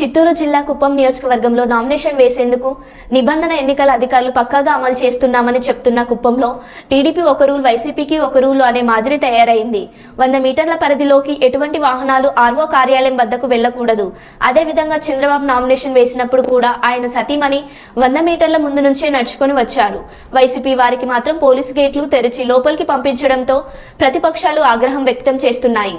చిత్తూరు జిల్లా కుప్పం నియోజకవర్గంలో నామినేషన్ వేసేందుకు నిబంధన ఎన్నికల అధికారులు పక్కాగా అమలు చేస్తున్నామని చెప్తున్న కుప్పంలో టీడీపీ ఒక రూల్ వైసీపీకి ఒక రూల్ అనే మాదిరి తయారైంది. వంద మీటర్ల పరిధిలోకి ఎటువంటి వాహనాలు ఆర్వో కార్యాలయం వద్దకు వెళ్ళకూడదు అదేవిధంగా చంద్రబాబు నామినేషన్ వేసినప్పుడు కూడా ఆయన సతీమణి వంద మీటర్ల ముందు నుంచే నడుచుకొని వచ్చారు వైసీపీ వారికి మాత్రం పోలీసు గేట్లు తెరిచి లోపలికి పంపించడంతో ప్రతిపక్షాలు ఆగ్రహం వ్యక్తం చేస్తున్నాయి.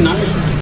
ನಾನು